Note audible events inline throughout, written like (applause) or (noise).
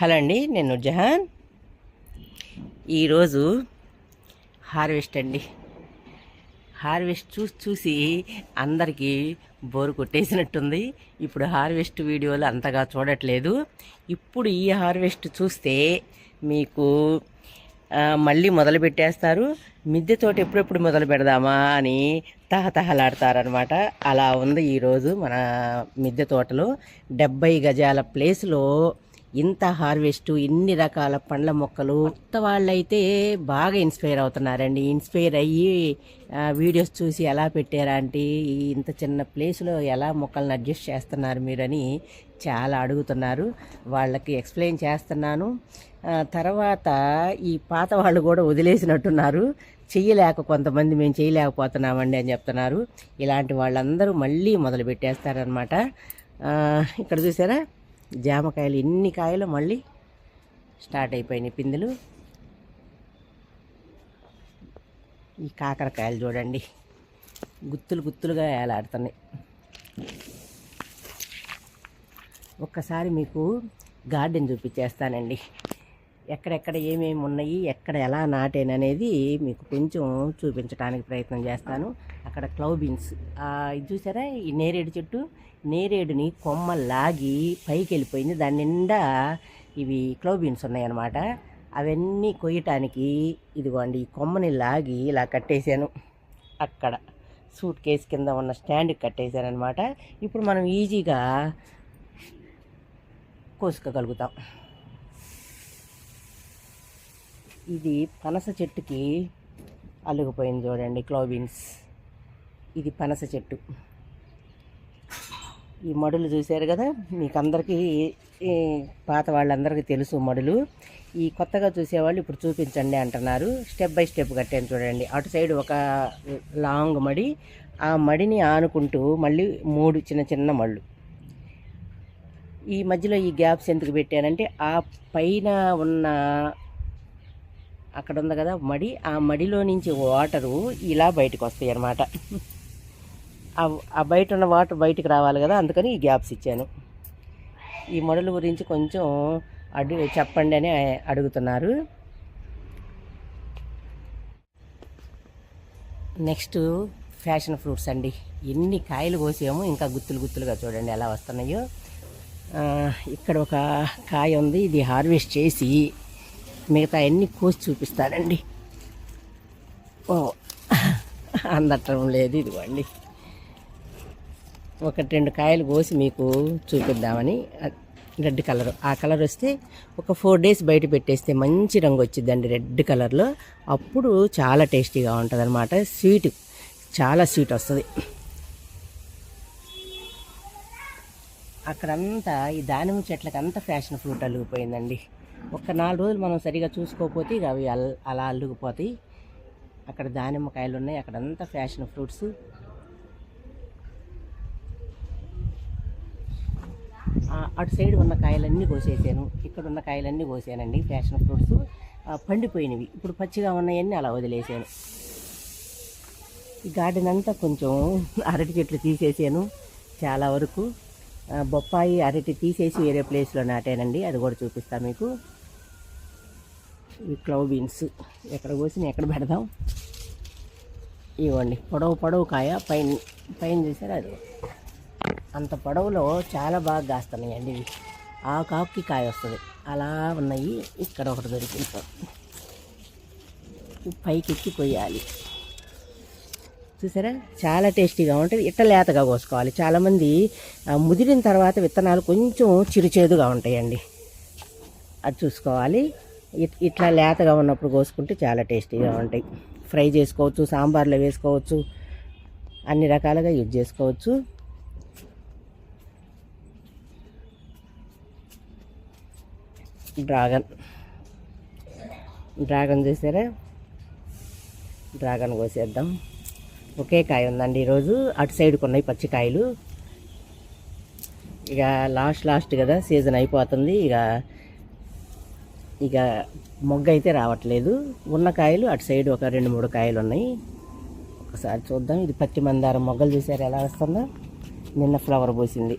Hello అండి నేను జహాన్. ఈరోజు హార్వెస్ట్ అండి. హార్వెస్ట్ చూసి చూసి అందరికీ బోరు కొట్టేసినట్టుంది. ఇప్పుడు హార్వెస్ట్ వీడియోలు అంతగా చూడట్లేదు. ఇప్పుడు ఈ హార్వెస్ట్ చూస్తే మీకు మళ్ళీ మొదలు పెట్టేస్తారు. మిద్దె తోట ఎప్పుడెప్పుడు మొదలు పెడదామా అని తహతహలాడతారనమాట అలా ఉంది ఈరోజు మన మిద్దె తోటలో. డెబ్బై గజాల ప్లేస్లో ఇంత హార్వెస్ట్ ఇన్ని రకాల పండ్ల మొక్కలు. కొత్త వాళ్ళైతే బాగా ఇన్స్పైర్ అవుతున్నారండి. ఇన్స్పైర్ అయ్యి వీడియోస్ చూసి ఎలా పెట్టారా అంటే ఇంత చిన్న ప్లేస్లో ఎలా మొక్కలను అడ్జస్ట్ చేస్తున్నారు మీరని చాలా అడుగుతున్నారు. వాళ్ళకి ఎక్స్ప్లెయిన్ చేస్తున్నాను. తర్వాత ఈ పాత వాళ్ళు కూడా వదిలేసినట్టున్నారు. చెయ్యలేక కొంతమంది మేము చేయలేకపోతున్నామండి అని చెప్తున్నారు. ఇలాంటి వాళ్ళందరూ మళ్ళీ మొదలు పెట్టేస్తారనమాట ఇక్కడ చూసారా? జామకాయలు ఎన్ని కాయలు మళ్ళీ స్టార్ట్ అయిపోయినాయి పిందులు. ఈ కాకరకాయలు చూడండి. గుత్తులు గుత్తులుగా ఏలాడుతున్నాయి ఒక్కసారి మీకు గార్డెన్ చూపించేస్తానండి. ఎక్కడెక్కడ ఏమేమి ఉన్నాయి ఎక్కడ ఎలా నాటాను అనేది మీకు కొంచెం చూపించడానికి ప్రయత్నం చేస్తాను. అక్కడ క్లౌ బీన్స్ ఇది చూసారా? ఈ నేరేడు చెట్టు. నేరేడుని కొమ్మ లాగి పైకి వెళ్ళిపోయింది దాని నిండా ఇవి క్లౌ బీన్స్ ఉన్నాయన్నమాట. అవన్నీ కొయ్యటానికి ఇదిగోండి ఈ కొమ్మని లాగి ఇలా కట్టేశాను. అక్కడ సూట్ కేస్ కింద ఉన్న స్టాండ్కి కట్టేశానమాట ఇప్పుడు మనం ఈజీగా కోసుకోగలుగుతాం. ఇది పనస చెట్టుకి అల్లుకుపోయింది చూడండి క్లోబీన్స్. ఇది పనస చెట్టు. ఈ మడులు చూశారు కదా? మీకు అందరికీ పాత వాళ్ళందరికీ తెలుసు మడులు. ఈ కొత్తగా చూసేవాళ్ళు ఇప్పుడు చూపించండి అంటున్నారు. స్టెప్ బై స్టెప్ కట్టాను చూడండి. అటు సైడ్ ఒక లాంగ్ మడి ఆ మడిని ఆనుకుంటూ మళ్ళీ మూడు చిన్న చిన్న మళ్ళు. ఈ మధ్యలో ఈ గ్యాప్స్ ఎందుకు పెట్టానంటే ఆ పైన ఉన్న అక్కడ ఉంది కదా మడి ఆ మడిలో నుంచి వాటరు ఇలా బయటకు వస్తాయి అన్నమాట ఆ- బయట ఉన్న వాటర్ బయటకు రావాలి కదా అందుకని ఈ గ్యాప్స్ ఇచ్చాను. ఈ మోడల్ గురించి కొంచెం అడు చెప్పండి అని అడుగుతున్నారు. నెక్స్ట్ ఫ్యాషన్ ఫ్రూట్స్ అండి. ఎన్ని కాయలు కోసామో ఇంకా గుత్తులు గుత్తులుగా చూడండి ఎలా వస్తున్నాయో. ఇక్కడ ఒక కాయ ఉంది ఇది హార్వెస్ట్ చేసి మిగతా అన్ని కోసి చూపిస్తానండి. ఓ అందటం లేదు ఇదిగోండి. ఒకటి రెండు కాయలు కోసి మీకు చూపిద్దామని. Red colour. ఆ కలర్ వస్తే ఒక ఫోర్ డేస్ బయట పెట్టేస్తే మంచి రంగు వచ్చిందండి రెడ్ కలర్లో. అప్పుడు చాలా టేస్టీగా ఉంటుంది అనమాట స్వీట్ చాలా స్వీట్ వస్తుంది. అక్కడంతా ఈ దానిమ్మ చెట్లకి అంతా ఫ్యాషన్ ఫ్రూట్ అల్లుకుపోయిందండి. ఒక నాలుగు రోజులు మనం సరిగా చూసుకోకపోతే ఇక అవి అలా అల్లుకుపోతాయి. అక్కడ దానిమ్మకాయలు ఉన్నాయి అక్కడంతా ఫ్యాషన్ ఫ్రూట్స్. అటు సైడ్ ఉన్న కాయలన్నీ కోసేసాను. ఇక్కడ ఉన్న కాయలన్నీ కోసానండి ఫ్యాషన్ ఫ్రూట్స్. పండిపోయినవి. ఇప్పుడు పచ్చిగా ఉన్నాయన్నీ అలా వదిలేసాను. ఈ గార్డెన్ అంతా కొంచెం (laughs) అరటి చెట్లు తీసేసాను చాలా వరకు. బొప్పాయి అరటి తీసేసి వేరే ప్లేస్లో నాటానండి. అది కూడా చూపిస్తాను మీకు. ఈ క్లవ్ బీన్స్. ఎక్కడ కోసి ఎక్కడ పెడదాం. ఇవ్వండి. పొడవు పొడవు కాయ పైన పైన చేశారు అది. అంత పొడవులో చాలా బాగా కాస్తున్నాయండి ఇవి. ఆ కాపుకి కాయ వస్తుంది. అలా ఉన్నాయి. ఇక్కడ ఒకటి దొరికింది. పైకి ఎక్కి కొయ్యాలి. చూసారా? చాలా టేస్టీగా ఉంటుంది. ఇట్ట లేతగా కోసుకోవాలి. చాలామంది ముదిరిన తర్వాత విత్తనాలు కొంచెం చిరుచేదుగా ఉంటాయండి. అది చూసుకోవాలి. ఇట్- ఇట్లా లేతగా ఉన్నప్పుడు కోసుకుంటే చాలా టేస్టీగా ఉంటాయి. ఫ్రై చేసుకోవచ్చు సాంబార్లో వేసుకోవచ్చు అన్ని రకాలుగా యూజ్ చేసుకోవచ్చు. డ్రాగన్. డ్రాగన్ చూసారా? డ్రాగన్ కోసేద్దాం. ఒకే కాయ ఉందండి ఈరోజు. అటు సైడ్కి ఉన్నాయి పచ్చికాయలు. ఇక లాస్ట్ లాస్ట్ కదా సీజన్ అయిపోతుంది. ఇక ఇక మొగ్గ అయితే రావట్లేదు. ఉన్న కాయలు అటు సైడ్ ఒక రెండు మూడు కాయలు ఉన్నాయి. ఒకసారి చూద్దాం. ఇది పత్తి మందారం మొగ్గలు చూసారు? ఎలా వస్తుందో? నిన్న ఫ్లవర్ పోసింది.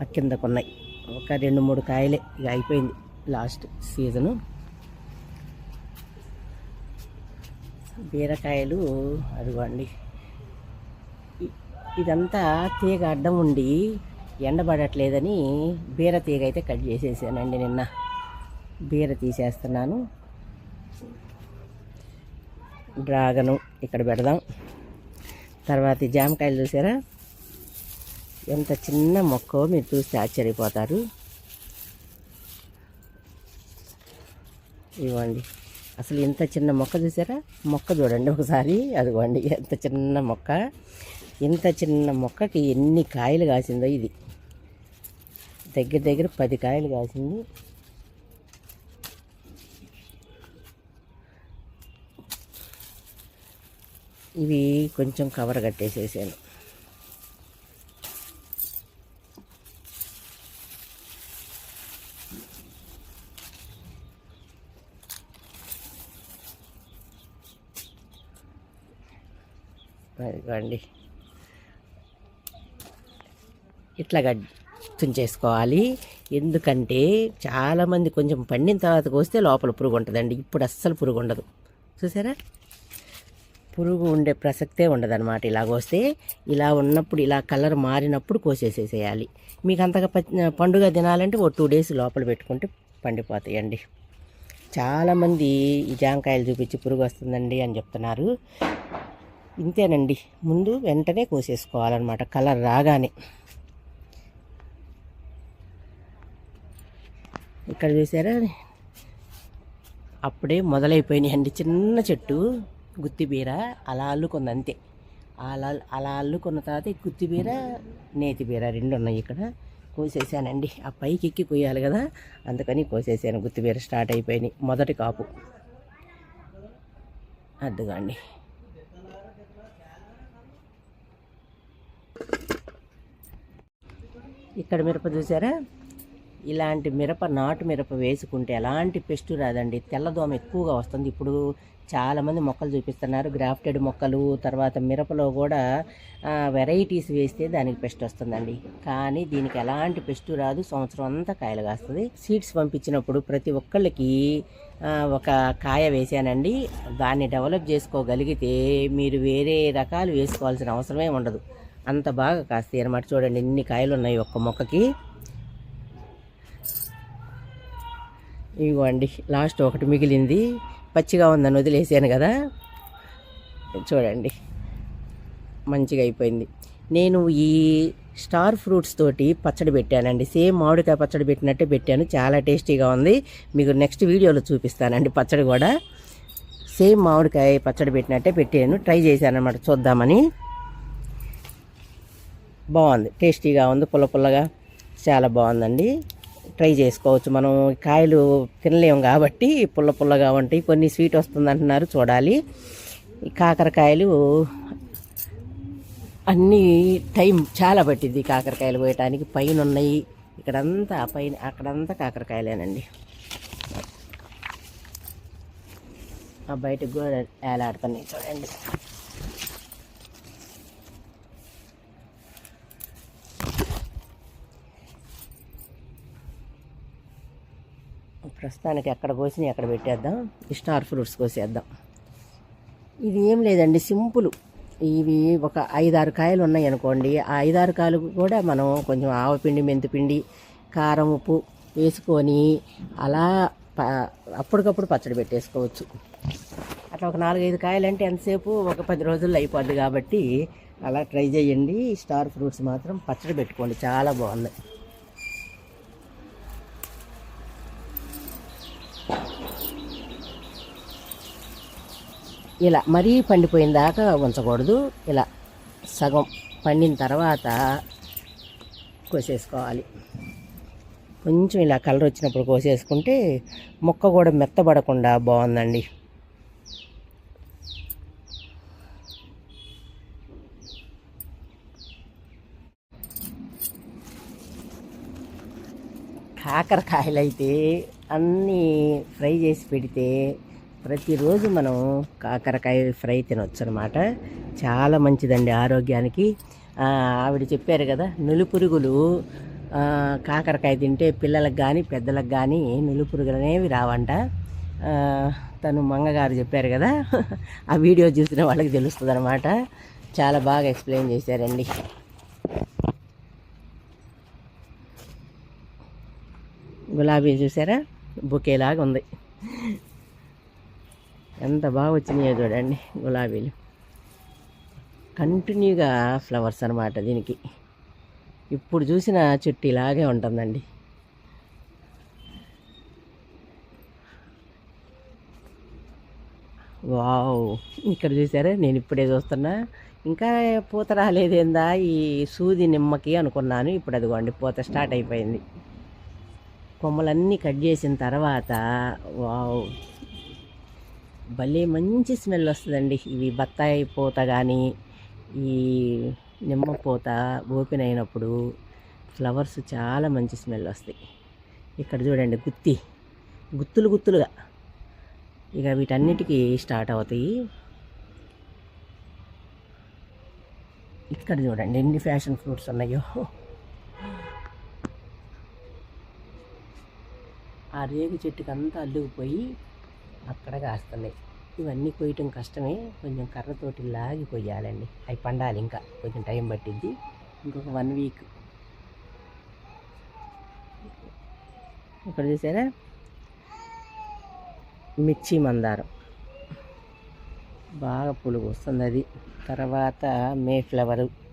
ఆ కిందకున్నాయి ఒక రెండు మూడు కాయలే. ఇక అయిపోయింది లాస్ట్ సీజను. బీరకాయలు అదిగోండి. ఇదంతా తీగ అడ్డం ఉండి ఎండబడట్లేదని బీర తీగ అయితే కట్ చేసేసానండి నిన్న. బీర తీసేస్తున్నాను. డ్రాగను ఇక్కడ పెడదాం. తర్వాత జామకాయలు చూసారా? ఎంత చిన్న మొక్కో మీరు చూస్తే ఆశ్చర్యపోతారు. ఇవ్వండి. అసలు ఇంత చిన్న మొక్క చూసారా? మొక్క చూడండి ఒకసారి. అదిగోండి ఎంత చిన్న మొక్క. ఇంత చిన్న మొక్కకి ఎన్ని కాయలు కాసిందో ఇది. దగ్గర దగ్గర పది కాయలు కాసింది. ఇవి కొంచెం కవర్ కట్టేసేసాను. అదిగోండి ఇట్లా తుంచేసుకోవాలి. ఎందుకంటే చాలామంది కొంచెం పండిన తర్వాత కోస్తే లోపల పురుగు ఉంటుందండి. ఇప్పుడు అస్సలు పురుగు ఉండదు. చూసారా? పురుగు ఉండే ప్రసక్తే ఉండదన్నమాట. ఇలా కోస్తే ఇలా ఉన్నప్పుడు ఇలా కలర్ మారినప్పుడు కోసేసేసేయాలి. మీకు అంతగా ప- పండుగ తినాలంటే ఓ టూ డేస్ లోపల పెట్టుకుంటే పండిపోతాయండి. చాలామంది ఈ జాంకాయలు చూపించి పురుగు వస్తుందండి అని చెప్తున్నారు. ఇంతేనండి. ముందు వెంటనే కోసేసుకోవాలన్నమాట. కలర్ రాగానే. ఇక్కడ చూసారా? అప్పుడే మొదలైపోయినాయి అండి చిన్న చెట్టు గుత్తిబీర అలా అల్లుకుంది అంతే. అలా అలా అల్లుకున్న తర్వాత గుత్తిబీర నేతిబీర రెండు ఉన్నాయి ఇక్కడ. కోసేసానండి. ఆ పైకి ఎక్కి కొయ్యాలి కదా. అందుకని కోసేసాను. గుత్తిబీర స్టార్ట్ అయిపోయినాయి. మొదటి కాపు. అద్దుగాండి ఇక్కడ మిరప చూసారా? ఇలాంటి మిరప నాటు మిరప వేసుకుంటే ఎలాంటి పెస్ట్ రాదండి. తెల్లదోమ ఎక్కువగా వస్తుంది. ఇప్పుడు చాలామంది మొక్కలు చూపిస్తున్నారు. గ్రాఫ్టెడ్ మొక్కలు తర్వాత మిరపలో కూడా వెరైటీస్ వేస్తే దానికి పెస్ట్ వస్తుందండి. కానీ దీనికి ఎలాంటి పెస్ట్ రాదు. సంవత్సరం అంతా కాయలు కాస్తుంది. సీడ్స్ పంపించినప్పుడు ప్రతి ఒక్కళ్ళకి ఒక కాయ వేసానండి. దాన్ని డెవలప్ చేసుకోగలిగితే మీరు వేరే రకాలు వేసుకోవాల్సిన అవసరమే ఉండదు. అంత బాగా కాస్తాయి అనమాట చూడండి ఎన్ని కాయలు ఉన్నాయి ఒక్క మొక్కకి. ఇవ్వండి లాస్ట్ ఒకటి మిగిలింది. పచ్చిగా ఉందని వదిలేసాను కదా. చూడండి మంచిగా అయిపోయింది. నేను ఈ స్టార్ ఫ్రూట్స్ తోటి పచ్చడి పెట్టానండి. సేమ్ మామిడికాయ పచ్చడి పెట్టినట్టే పెట్టాను. చాలా టేస్టీగా ఉంది. మీకు నెక్స్ట్ వీడియోలో చూపిస్తానండి పచ్చడి కూడా. సేమ్ మామిడికాయ పచ్చడి పెట్టినట్టే పెట్టాను. ట్రై చేశాను అనమాట చూద్దామని. బాగుంది. టేస్టీగా ఉంది పుల్ల పుల్లగా. చాలా బాగుందండి. ట్రై చేసుకోవచ్చు మనం. కాయలు తినలేము కాబట్టి పుల్ల పుల్లగా ఉంటాయి. కొన్ని స్వీట్ వస్తుంది అంటున్నారు చూడాలి. ఈ కాకరకాయలు అన్నీ టైం చాలా పట్టింది కాకరకాయలు పోయటానికి పైన ఉన్నాయి ఇక్కడంతా పైన అక్కడంతా కాకరకాయలేనండి. ఆ బయటకు కూడా వేలాడుతున్నాయి చూడండి. ప్రస్తుతానికి ఎక్కడ కోసినా ఎక్కడ పెట్టేద్దాం. స్టార్ ఫ్రూట్స్ కోసేద్దాం. ఇది ఏం లేదండి సింపుల్. ఇవి ఒక ఐదారు కాయలు ఉన్నాయి అనుకోండి. ఆ ఐదారు కాయలు కూడా మనం కొంచెం ఆవపిండి మెంతిపిండి కారం ఉప్పు వేసుకొని అలా ప అప్పటికప్పుడు పచ్చడి పెట్టేసుకోవచ్చు. అట్లా ఒక నాలుగైదు కాయలు అంటే ఎంతసేపు? ఒక పది రోజుల్లో అయిపోద్ది కాబట్టి అలా ట్రై చేయండి. స్టార్ ఫ్రూట్స్ మాత్రం పచ్చడి పెట్టుకోండి. చాలా బాగున్నాయి. ఇలా మరీ పండిపోయిన దాకా ఉంచకూడదు. ఇలా సగం పండిన తర్వాత కోసేసుకోవాలి. కొంచెం ఇలా కలర్ వచ్చినప్పుడు కోసేసుకుంటే మొక్క కూడా మెత్తబడకుండా బాగుందండి. కాకరకాయలు అయితే అన్నీ ఫ్రై చేసి పెడితే ప్రతిరోజు మనం కాకరకాయ ఫ్రై తినొచ్చు అనమాట చాలా మంచిదండి ఆరోగ్యానికి. ఆవిడ చెప్పారు కదా నులుపురుగులు కాకరకాయ తింటే పిల్లలకు కానీ పెద్దలకు కానీ నులుపురుగులు అనేవి రావంట. తను మంగగారు చెప్పారు కదా (laughs) ఆ వీడియో చూసిన వాళ్ళకి తెలుస్తుంది అనమాట చాలా బాగా ఎక్స్ప్లెయిన్ చేశారండి. గులాబీ చూసారా? బొకేలాగా ఉంది ఎంత బాగా వచ్చినాయో చూడండి గులాబీలు. కంటిన్యూగా ఫ్లవర్స్ అనమాట దీనికి. ఇప్పుడు చూసిన చెట్టు ఇలాగే ఉంటుందండి. వావ్ ఇక్కడ చూసారా? నేను ఇప్పుడే చూస్తున్నా. ఇంకా పూత రాలేదేందా ఈ సూది నిమ్మకి అనుకున్నాను. ఇప్పుడు అదిగోండి పూత స్టార్ట్ అయిపోయింది. కొమ్మలన్నీ కట్ చేసిన తర్వాత వావ్ భలే మంచి స్మెల్ వస్తుందండి. ఇవి బత్తాయి పూత కానీ ఈ నిమ్మ పూత ఓపెన్ అయినప్పుడు ఫ్లవర్స్ చాలా మంచి స్మెల్ వస్తాయి. ఇక్కడ చూడండి గుత్తి గుత్తులు గుత్తులుగా. ఇక వీటన్నిటికీ స్టార్ట్ అవుతాయి. ఇక్కడ చూడండి ఎన్ని ఫ్యాషన్ ఫ్రూట్స్ ఉన్నాయో. ఆ రేగు చెట్టుకి అంతా అల్లుకుపోయి అక్కడ కాస్తున్నాయి. ఇవన్నీ కొయ్యటం కష్టమే. కొంచెం కర్రతోటి లాగి కొయ్యాలండి. అవి పండాలి ఇంకా. కొంచెం టైం పట్టిద్ది. ఇంకొక వన్ వీక్. ఇక్కడ చూసారా? మిర్చి మందారం. బాగా పులుగు వస్తుంది అది. తర్వాత మే ఫ్లవరు.